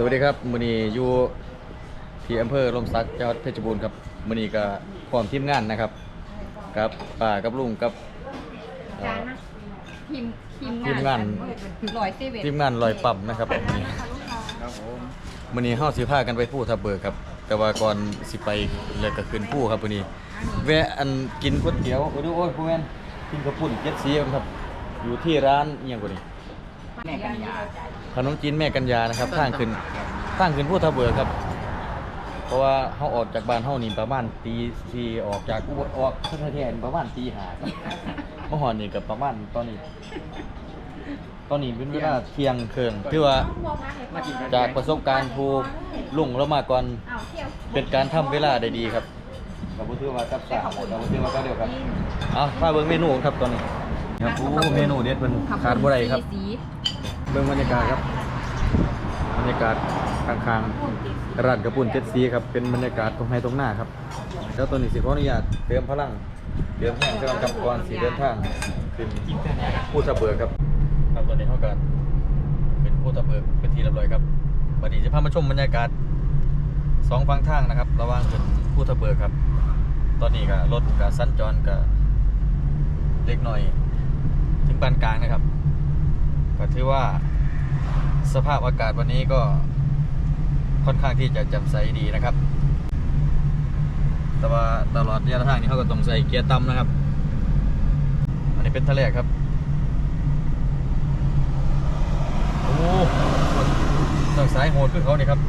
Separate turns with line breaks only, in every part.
สวัสดีครับมือนี้อยู่ที่อำเภอลมสักจังหวัดเพชรบูรณ์ครับมือนี้ก็พร้อมทีมงานนะครับกับป้ากับลุงกับเอ่
จา
อ น
นะทีมทีม
ทีมงาน
ลอยเซเว่น
ทีมงานลอยปั๊มนะครับมื้อนี้
ครับผม
มือนี้เฮาสิพากันไปผู้ทับเบิกครับ แต่ว่าก่อนสิไปเลยก็ขึ้นผู้ครับมื้อนี้แวะอันกินก๋วยเตี๋ยวโอ้ยโอ้ยพ่อแม่นกินกระปุ่นเจ็ดสีครับ อยู่ที่ร้านอีหยังกว่านี้
แม่กัญญา
ขนมจีนแม่กัญญานะครับทางขึ้นทางขึ้นผู้ทับเบิกครับ เพราะว่าเฮาออกจากบ้านเฮานี่ประมาณตีสี่ออกจากอุบลออกพัทยาประมาณตีห้าครับเมื่อหอนนี่ก็ประมาณตอนนี้ ตอนนี้เป็นเวลาเที่ยงคืนคือว่า
มากินกัน
จากประสบการณ์ผู้ลุงแล้วมาก่อนเป็นการทำเวลาได้ดีครับกับบุถือว่ากับสากับบุถือว่าก็เดียวครับเอาพาเบิ่งเมนูครับตอนนี้ครับโอ้เมนูเด็ดเพิ่นขาดบ่ได้ครับ
สี
เบิ่งบรรยากาศครับ บรรยากาศข้างๆร้านกระปุ่นเจ็ดสีครับ เป็นบรรยากาศตรงไห้ตรงหน้าครับแล้วตอนนี้สิขออนุญาตเติมพลัง เติมแห้งกำลังกับก่อนสีเดินทางขึ้นผู้ตะเบิกครับครับตอนนี้เท่ากันเป็นผู้ตะเบิกเป็นที่เรียบร้อยครับวันนี้จะพามาชมบรรยากาศสองฝั่งทางนะครับ ระหว่างเป็นผู้ตะเบิกครับ ตอนนี้ก็รถกับสัญจรกับเล็กหน่อย ถึงปานกลางนะครับ ก็ถือว่าสภาพอากาศวันนี้ก็ค่อนข้างที่จะจ่มใสดีนะครับ แต่ว่าตลอดระยะทางนี้เขาก็ต้องใส่เกียร์ต่ำนะครับ อันนี้เป็นทะเลครับ โอ้ต้องสายโหดขึ้นเขานี่ครับ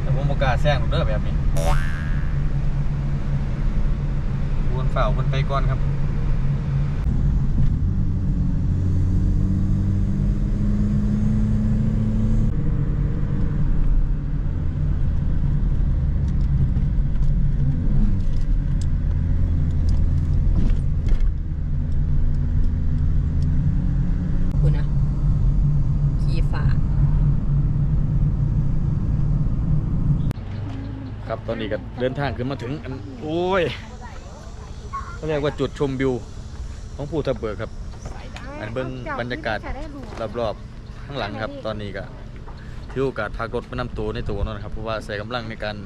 แต่ผมประกาศแซงหรอกเด้อแบบนี้วนฝ่าวนไปก่อนครับ
คุณนะขี่ฝา
ครับตอนนี้ก็ เดินทางขึ้นมาถึงอันโอ้ยเขาเรียกว่าจุดชมวิวของภูทับเบิกครับ อันเบิ่งบรรยากาศรอบๆข้างหลังครับ ตอนนี้ก็ถือโอกาสพักรถมานำตัวในตัวนาะนะครับ เพราะว่าใส่กำลังในการ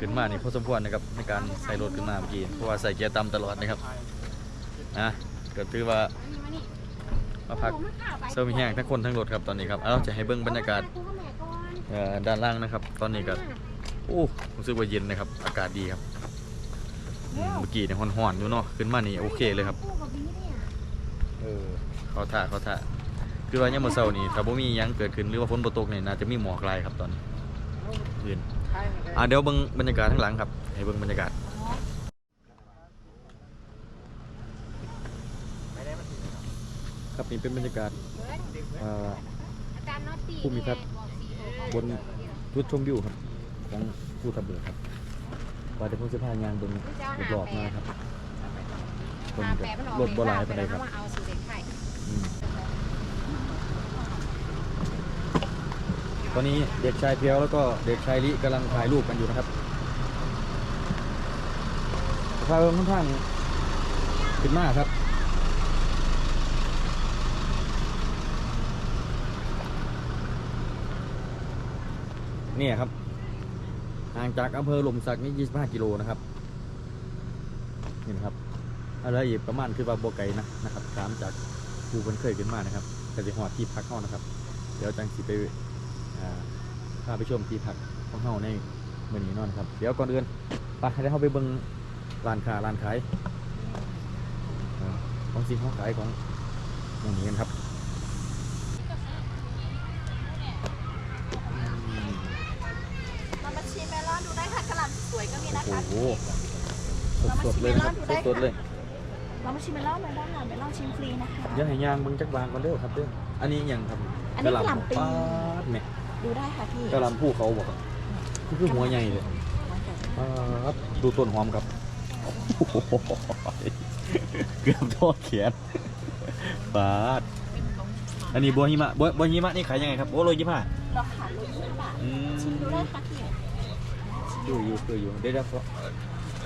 ขึ้นมานี่พอสมควรนะครับในการใส่รถขึ้นมาเมื่อกี้เพราะว่าใส่เกียร์ต่ำตลอดนะครับนะก็ถือว่ามาพักเซอร์มีแห้งทั้งคนทั้งรถครับตอนนี้ครับเอาจะให้เบิ่งบรรยากาศด้านล่างนะครับ ตอนนี้ก็ โอ้รู้สึกว่าเย็นนะครับ อากาศดีครับอืมเมื่อกี้เนี่ยร้อนๆอยู่เนาะขึ้นมานี่โอเคเลยครับ เออเขาท่าเขาท่าคือว่าเนี่ยามมื่อเช้านี่ถ้าบ่มีหยังเกิดขึ้นหรือว่าฝนบ่ตกนี่น่าจะมีหมอกลายครับตอนนี้ยืนอ่าเดี๋ยวเบิ่งบรรยากาศข้างหลังครับ ให้เบิ่งบรรยากาศครับนี่เป็นบรรยากาศอ่าภูมิทัศน์ บนจุดชมวิวครับ ของภูทับเบิกครับว่าจะพุ่งเสื้อผ้ายางเบิ่งรอบๆมาครับคนก็รถบ่หลายปานใดครับ
เอาสูตรเด็กไข่
อืมตอนนี้เด็กชายเพียวแล้วก็เด็กชายลิกำลังถ่ายรูปกันอยู่นะครับพาเอิงค่อนข้างขึ้นมากครับ เนี่ยครับ ห่างจากอำเภอหลมสักนี่ 25 กิโลนะครับ นี่นะครับอะไรอีกประมาณคือว่าโบไกลนะนะครับตามจากภูเพิ่นเคยขึ้นมานะครับก็จะหอดที่พักเฮานะครับ เดี๋ยวจังสิไปพาไปชมที่พักของเฮาในเมื้อนี้นาะนะครับ เดี๋ยวก่อนอื่นไปให้เฮาไปเบิ่งร้านค้าร้านขายของสิ่งของขายของหมู่นี้กันครับอืม
เรามาชิมเมลอนดูได้ค่ะกระหล่ำสวยก็มีนะ
โอ้
คะ
โหสดๆ เลยนะครับสดๆเลย
เรามาชิมเมลอนเมลอนค่ะเมลอนชิมฟรีนะคะ
เดี๋ยวให้ย่างเบิ่งจักบางก่อนเด้อครับเด้ออันนี้หยังครับ
อันนี้กะหล่ำปี
ปาดแหม่
ดูได้ค่ะพี่
กะหล่ำผู้เขาบอกครับนี่คือหัวใหญ่เลยครับดูต้นหอมครับโอ้โหเกือบโทษเขียนปาดอันนี้บัวหิมะบัวบัวหิมะนี่ขายยังไงครับโอ้โลยี่ห้า
เราขายโลยี่สิบบาท
อืม
ชิมดูได้ค่ะพี่
อยู่อยู่คืออยู่เดี๋ยวเดี๋ยว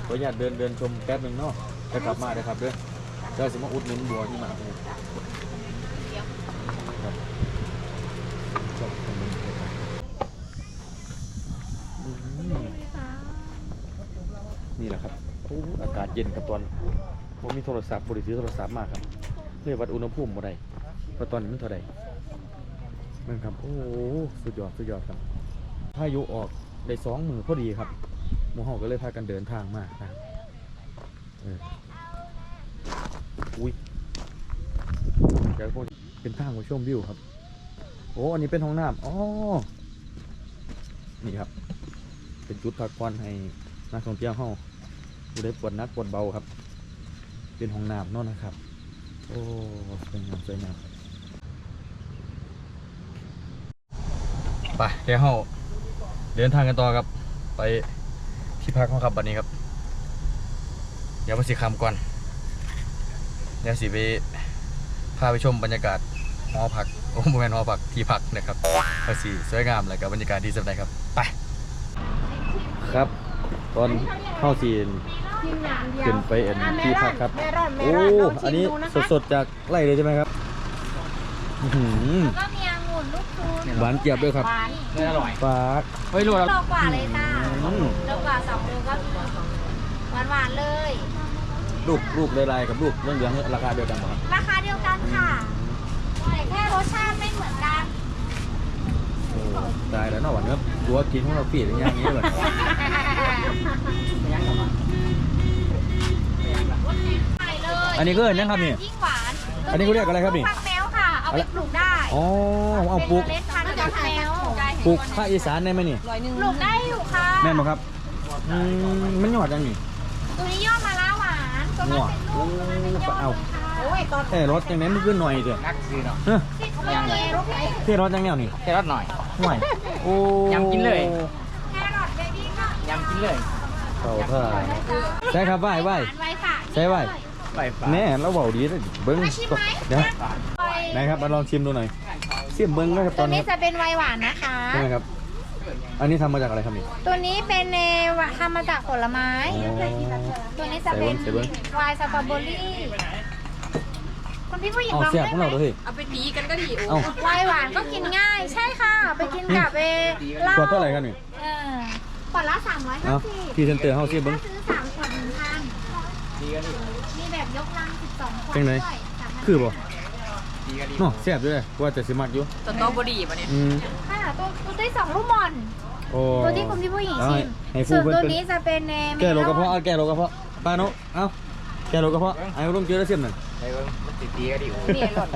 ขออนุญาตเดินเดินชมแป๊บหนึ่งเนาะจะกลับมาเลยครับเด้อเจอสิมาอุดมิ้นบัวที่มาครันี่แหละครับอากาศเย็นครับตอนผมมีโทรศัพท์บริษัทโทรศัพท์มากครับเรียกวัดอุณหภูมิบ่ได้เระตอนนี้มันเท่าใดมันครับ โอ้สุดยอด สุดยอดครับถ้ายุออกได้สองมือพอดีครับ หมู่เฮาก็เลยพากันเดินทางมานะอออุ้ยเดี๋ยวพวกเป็นทางมาชมวิวครับ โอ้อันนี้เป็นห้องน้ำอ๋อนี่ครับ เป็นจุดพักผ่อนให้นักท่องเที่ยวเฮาผู้ได้ปวดนักปวดเบาครับ เป็นห้องน้ำนั่นนะครับ โอ้สวยงามสวยงามไปเดี๋ยวเฮาเดินทางกันต่อครับไป ที่พักของครับบัดนี้ครับ เดี๋ยวมาสิคำก่อนเดี๋ยวสิไปพาไปชมบรรยากาศหอพักโอ้โหแมนหอพักที่พักนะครับภาษีสวยงามแล้วกับบรรยากาศดีสักไหนครับ ไป ครับ ตอนเข้าซีนขึ้นไปเอ็นที่พักครับ โอ้ อันนี้สดๆจากไร่เลยใช่ไหมครับ อื้อหือ
ก็มีองุ่น ลูกชูน
หวานเจี๊ยบด้วยครับ
เนื้ออร่อย
ฝาก
เฮ้ยรู้แล้ว
โลกว่าเลยจ้า
อืม
โลกว่าสองโลก็หวานหวานๆเลย
ลูกลูกลายๆกับลูกเรื่องเหลืองๆราคาเดียวกันป่ะครับ
ราคาเดียวกันค่ะแต่แค่รสชาติไม่เหมือนกัน
โอ้ตายแล้วเนาะหวานครับตัวกินของเราปีดอย่างนี้เลย
ใส่เลย
อันนี้ก็เห็นนะครับนี่
ยิ่งหวาน
อันนี้เขาเรียกอะไรครับนี่
ฟักแมวค่ะ เอาไปปลูกได้
อ๋อเอาปลูก
เป็นเมล็ดพันธุ์ฟักแมว
ปลูกภาคอีสานได้ไหมนี่
ร้อยหนึ่ง
ปลูกได้อยู่ค่ะ
แม่นบ่ครับอืมมันหยอดยังนี่
ตัวนี้ยอดมะระหวานตัวนั้นเป็นลูกตัวนั้นเป็นยอด
เอา
เลยค่ะ
โอ้ยตอน
แต่รถยังไงมันขึ้นหน่อยเถอะ
นักซื้อเนาะ
เฮ้ย
ติดมันเกลูก
ที่รถยังแนวนี่
แค่รสหน่อย
ห่วยโอ้
ยำกินเลย
แครอทเบบี้ก็
ยำกินเลย
เข้าท่าใช่ครับไหว้ไหว้
หวานไว้ค่ะ
ใช่ไหว้
ไปฟ้า
แน่เราเบาดีเลยเบิ้ง
มาชิมไหม
เดี๋ยว ไหนครับมาลองชิมดูหน่อยเสียมเบิ้งนะครับต
ตั
อ
วน
นี้
นี้จะเป็นไวน์หวานนะคะ
ใช่ไหมครับ อันนี้ทำมาจากอะไรครับนี่
ตัวนี้เป็นเนวะทำมาจากผลไม้
อ๋อ
ตัวนี้จะเป็น
ใส่เบิ้ง
ไวน์สตรอเบอรี่คุณพี่ผู้หญิง
เอา
ลอง
เสียบ
ได้
ของ
ไหม
เราตัวเฮ้ย
เอาไปตีกันก็ดีโอ้
เอา
ไวน์หวานก็กินง่าย ใช่ค่ะ ไปกินกับเอเหล้า
ขวดเท่าไหร่ครับนี่
เออขวดละสามร้อย
เอา
ห้าสิบ
พรี่เซนเตอร์เฮาเสียเบิ้ง
ถ้าซื้อสามขวดหนึ่งพัน
ดีกันดิ
มีแบบยกลังสิบสองขวด
เป็นไง
ด้วย3,000
คือบ่
ดีกันดิ
เนาะเสียบด้วยว่าจะสิมักอยู่
สตรอเบอรี่ป่ะเนี่ย
อืม
ค่ะตัวตัวที่สองลูกบอล
โอ้
ตัวที่คุณพี่ผู้หญิง
เอา
ชิม
ให้ฟู
ส่วน
เบิ้ง
ตัว
เป็น
นี้จะเป็นเนเม
แก้โรคกระ
ล
เพาะ
อน
เอาแก้โรคกระเพาะป้านุเอาแก้โรคกระเพาะไอ้ลุงเจอแล้วเสียมหน่อย
ไปเบิ้งมันติดดีกันดิโอ้
นี่หล่น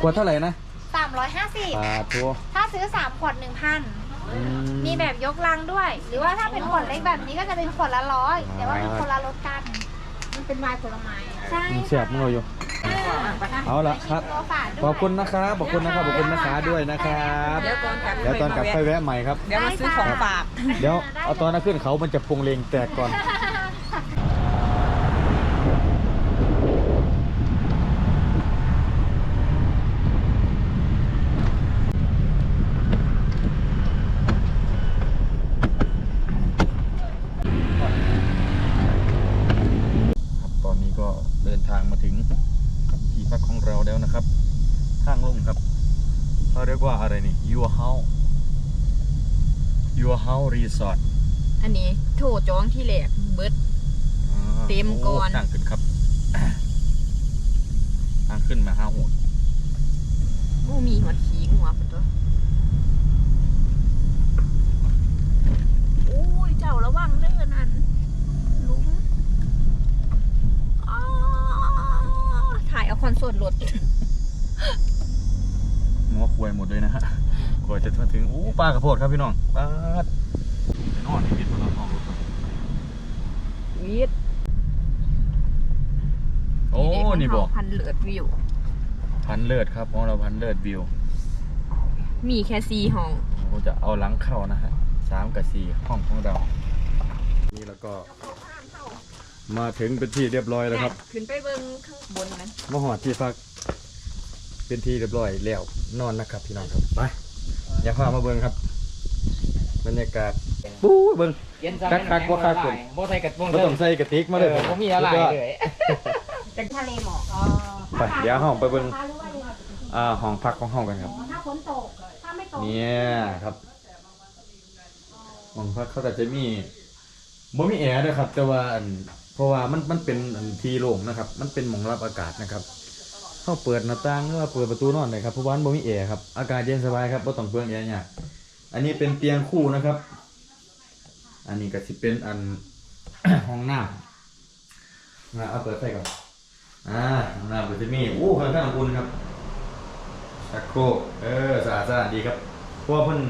ขวดเท่าไหร่นะ
สามร้อยห้าสิบ
ปาทัว
ถ้าซื้อสามขวดหนึ่งพัน
อื
มีแบบยกลังด้วย หรือว่าถ้าเป็นขวดเล็กแบบนี้ก็จะเป็นขวดละร้อยแต่ว่าเป็นคนละรสกัน มันเป็นไวน์ผลไม้ ใช่
มันเสียบมึงเราอยู่ เอาละครับ
ตัวฝาดด้วย
ขอบคุณนะครับขอบคุณนะครับขอบคุณนะคะด้วยนะครับ
เดี๋ยวตอนกลับ
เดี๋ยวตอนกลับไปแวะใหม่ครับ
เดี๋ยวมาซื้อของฝาก
เดี๋ยวเอาตอนนั้นขึ้นเขามันจะพงเลงแตกก่อน ครับตอนนี้ก็เดินทางมาถึงที่พักของเราแล้วนะครับทางลงครับเขาเรียกว่าอะไรนี่ Your House Your House Resort
อันนี้โถจ้องที่แหลกเบิด
อ่า
เต็มก่อน
โทางขึ้นครับ ทางขึ้นมาห้าหัว
โอ้มีหัวขี้หัวปะตัวโอ้ยเจ้าระวังเด้อนั่นลุงอ้าถ่ายเอาคอนโซลรถ
งั วควายหมดเลยนะฮะกว่าจะมาถึงอู้ปลากระโพดครับพี่น้องปลาดไปนอนนี่บิดมานอนห้องรถก่อน
วีด
โอ้นี่บอก
พันเลือดวิว
พันเลิศครับของเราพันเลิศวิว
มีแค่ซีห้อง
เราจะเอาหลังเข้านะฮะสามกับสี่ห้องของเรา นี่แล้วก็มาถึงเป็นที่เรียบร้อยแล้วครับ
ขึ้นไปเบิ้งข้างบนนั้น
มาหอดที่พัก เป็นที่เรียบร้อยแล้วนอนนะครับพี่น้องครับไปอย่าพามาเบิ่งครับบรรยากาศปู้ยเบิ่ง
เย็น
คักคักบ่คักคุณ
บ่ใส่กระปุก
ไม่ต้องใส่กระติกมาเลย
ผมมีอะไร
สุดยด
เลย
ทะเลหมอก
ไปเดี๋ยวห้องไปเบิ่งอ่าห้องพักของห้องกันครับ
ถ้าฝนตกถ้าไม่ตก
เนี่ยครับห้องพักเขาแต่จะมีบ่มีแอร์นะครับ แต่ว่าอันเพราะว่ามันมันเป็นอันที่โล่งนะครับ มันเป็นหมองรับอากาศนะครับ เข้าเปิดหน้าต่างหรือว่าเปิดประตูนอนได้ครับเพราะว่ามันบ่มีแอร์ครับอากาศเย็นสบายครับบ่ต้องเปลืองแอร์เนี่ยากอันนี้เป็นเตียงคู่นะครับ อันนี้ก็สิเป็นอัน ห้องน้ำนะเอาเปิดไฟก่อนอ่าห้องน้ำก็จะมีโอ้ข้างอุ่นครับชักโครกเออสะอาดสะอาดดีครับเพราะว่าเพิ่น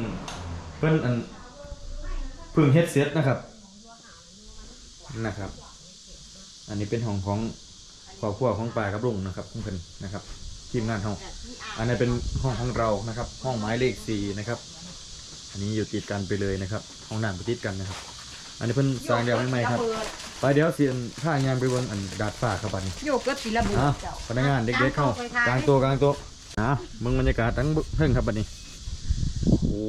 เพิ่นอันเพึ่งเฮ็ดเสร็จนะครับนะครับ อันนี้เป็นห้องของ ครอบครัวของป่ากับลุงนะครับของเพิ่นนะครับทีมงานห้องอันนี้เป็นห้องของเรานะครับ ห้องหมายเลขสี่นะครับ อันนี้อยู่ติดกันไปเลยนะครับ ห้องน้ำไปติดกันนะครับ อันนี้เพิ่นสร้างเดียวไม่ไหมครับไปเดี๋ยวเสียนผ้างานไปบนอันดาดฟ้าครับบัดนี้
โยกก็สีระเบิด
อะพนักงานเด็กๆเข้ากลางตัวกลางตัวอะมึงบรรยากาศทั้งเพิ่งครับบัดนี้โอ้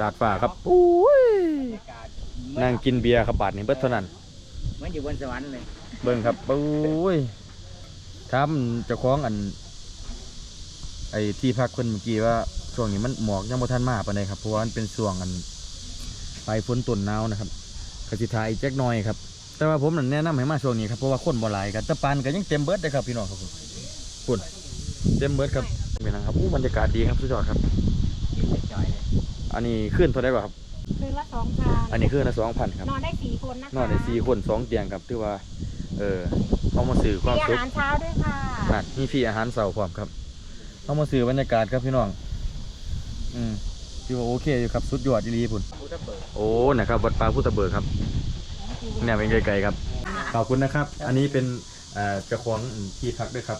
ดาดฟ้าครับโอ้ย
อากาศ
นั่งกินเบียร์ครับบัดนี้เบิดเท่านั้น
เหมือนอยู่บนสวรรค์เลย
เบิ่งครับโอ้ย ถามเจ้าของอัน ไอ้ที่พักเพิ่นเมื่อกี้ว่าช่วงนี้มันหมอกยังบ่ทันมาปานใดครับเพราะว่ามันเป็นช่วงอันปลายฝนต้นหนาวนะครับก็สิถ่ายอีกจักหน่อยครับ แต่ว่าผมนั่นแนะนำให้มาช่วงนี้ครับเพราะว่าคนบ่หลายกันแต่ปานก็ยังเต็มเบิดเลยครับพี่น้องครับผมคุณเต็มเบิดครับเป็นไงครับอู้บรรยากาศดีครับสุดยอดครับ
กินจ่อยๆเลย
อันนี้ขึ้นเท่าไดกว่าครับ
คืนละสองพัน
อันนี้ขึ้นละ2,000ครับ
นอนได้สี่คนนะคะ
นอนได้สี่คนสองเตียงครับถือว่า เออ เขามาสื่อความ
มีอา
สุข
หารเช้าด้วยค่ะ
นั่นมีฟรีอาหารเสาร์พร้อมครับเขามาสื่อบรรยากาศครับพี่น้อง อืมที่ว่าโอเคอยู่ครับสุดยอดอีหลีพุ่น
พุทธเบิก
โอ้นะครับวัดป่าพุทธเบิกครับเนี่ยเป็นไกลๆครับ ขอบคุณนะครับ อันนี้เป็นเอ่อเจ้าของที่พักด้วยครับ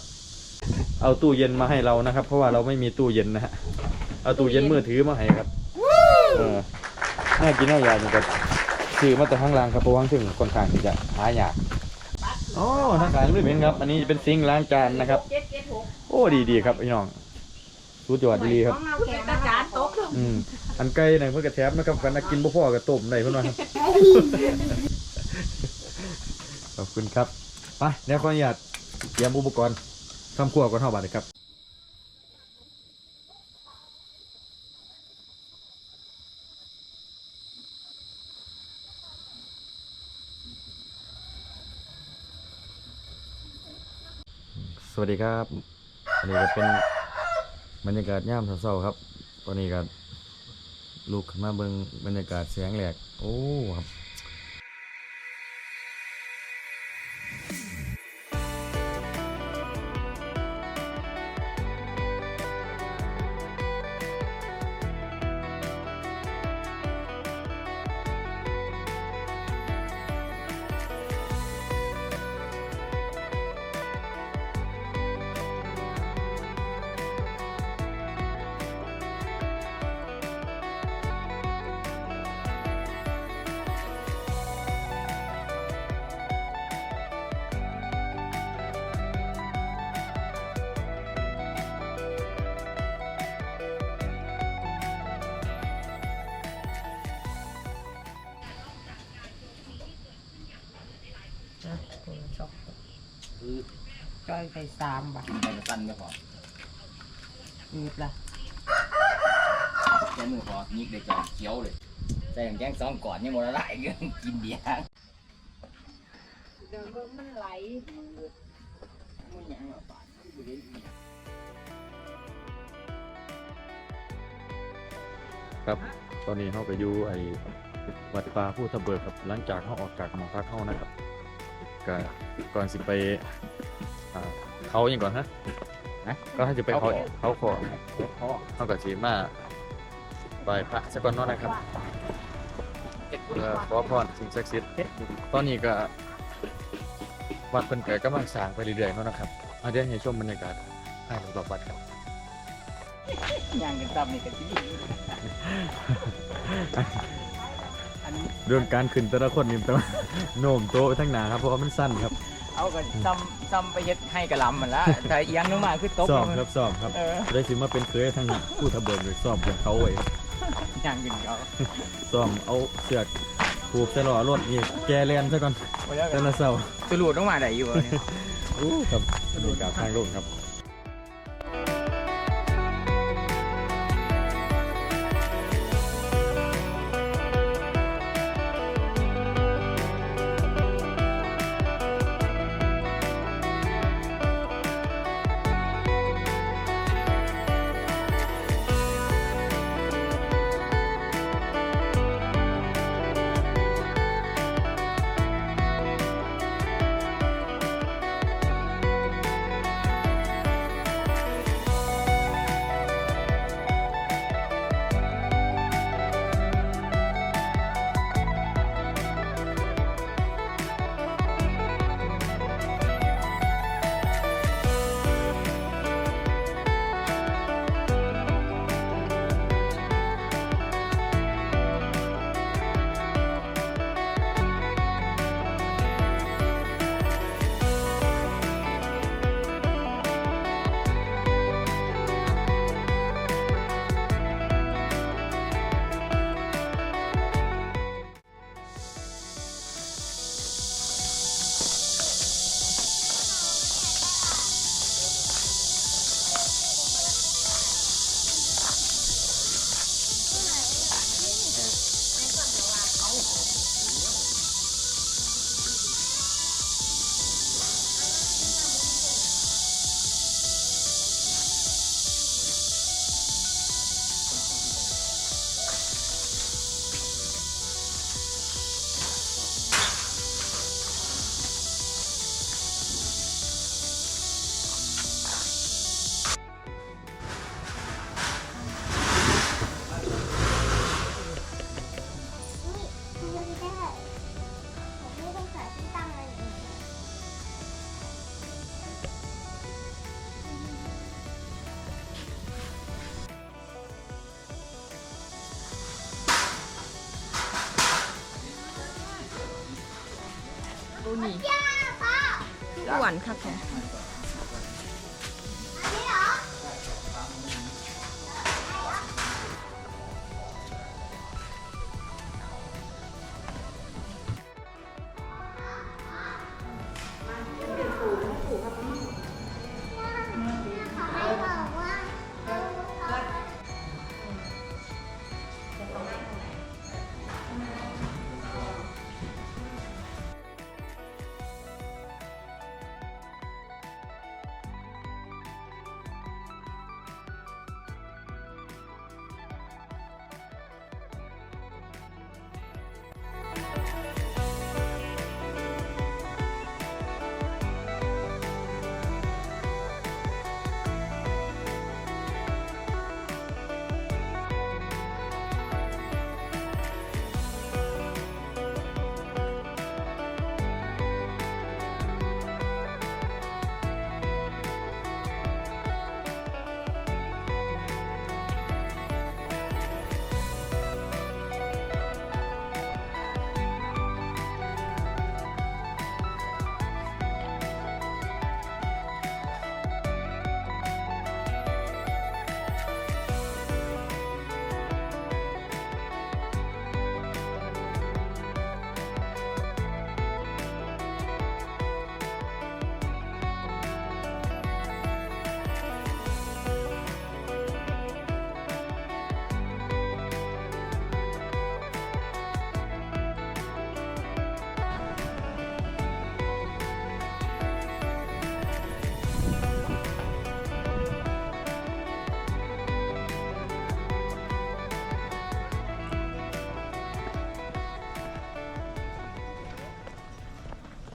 เอาตู้เย็นมาให้เรานะครับ เพราะว่าเราไม่มีตู้เย็นนะฮะ เอาตู้เย็นมือถือมาให้ครับเออน่ากินน่าอยากนี่ก็ซื้อมาแต่ข้างล่างครับเพราะว่าถึงค่อนข้างที่จะหายาก โอ้ทางการไม่เป็นครับ อันนี้จะเป็นซิงค์ล้างจานนะครับ
เจ็ดเจ็ดหก
โอ้ดีดีๆครับพี่น้องสุดยอดดีๆครับ
ของเราแข็ง
ตะการโต๊ะครึ่ง
อืมอันไก่เนี่ยเพื่อกระแทบนะครับกันนักกินบ่พอกับต้มได้เพื่อนว่าครับ ขอบคุณครับไปเดี๋ยวขออนุญาตเตรียมอุปกรณ์ทำครัวก่อนเท่าบาทเลยครับ สวัสดีครับอันนี้ก็เป็นบรรยากาศย่ามเช้าๆครับ ตอนนี้ก็ลูกขึ้นมาเบิงบรรยากาศแสงแหลก โอ้ครับ
จอยไปสามบาท
ไปกระตันก็พอ
อืดละ
แค่มือพอยิกเลยจอยเขียวเลยใส่น้ำแกงสองก่อนยังหมดละลายเกินกินเบียร์
เดินมันไหล
มันยังอะปาดไม่ได้
ครับ ตอนนี้เขาก็อยู่ไอ้วัดป่าผู้ทะเบิกครับ หลังจากเขาออกจากหมองพักเขานะครับ ก็ก่อนสิไปอ่าเขาอย่างก่อนฮะนะก็ถ้าจะไปเขาเขาขอ
พอ
เขากับสีมาไหว้พระสักก่อนเนาะนะครับ
เจ็ด
เพื่อขอพรสิ่งศักดิ์สิทธิ์ตอนนี้ก็วัดเพิ่นเกิดกำลังสร้างไปเรื่อยๆเนาะนะครับเอาเดี๋ยวให้ชมบรรยากาศให้รอบๆวัดครับ
ย่างกันตับนี่กันที่ดีอันนี้
เรื่องการขึ้นแต่ละคนนี่ต้องโน้มโต๊ะไปทั้งหนาครับเพราะว่ามันสั้นครับ
เอากันซ้ำซ้ำไปเฮ็ดให้กระหลำมันละแต่อีกอยังนึงมาคือตก
ซ่อม
มัน
ครับซ่อมครับ
เออ
ได้สิมาเป็นเคยทั้งผู้ทะเบิกเลยซ่อมของเขาไว้
ย่างกินเขา
ซ่อมเอาเสือกผูกใส่ล้อรถนี่แกแลนซะก่อน
ไปแล้ว
แต่ละเสาร์
สรุปต้องมาได้อยู่อะเนี่ย
อู้ครับบรรยากาศทางโลกครับ
อ้วนค่ะแก
ม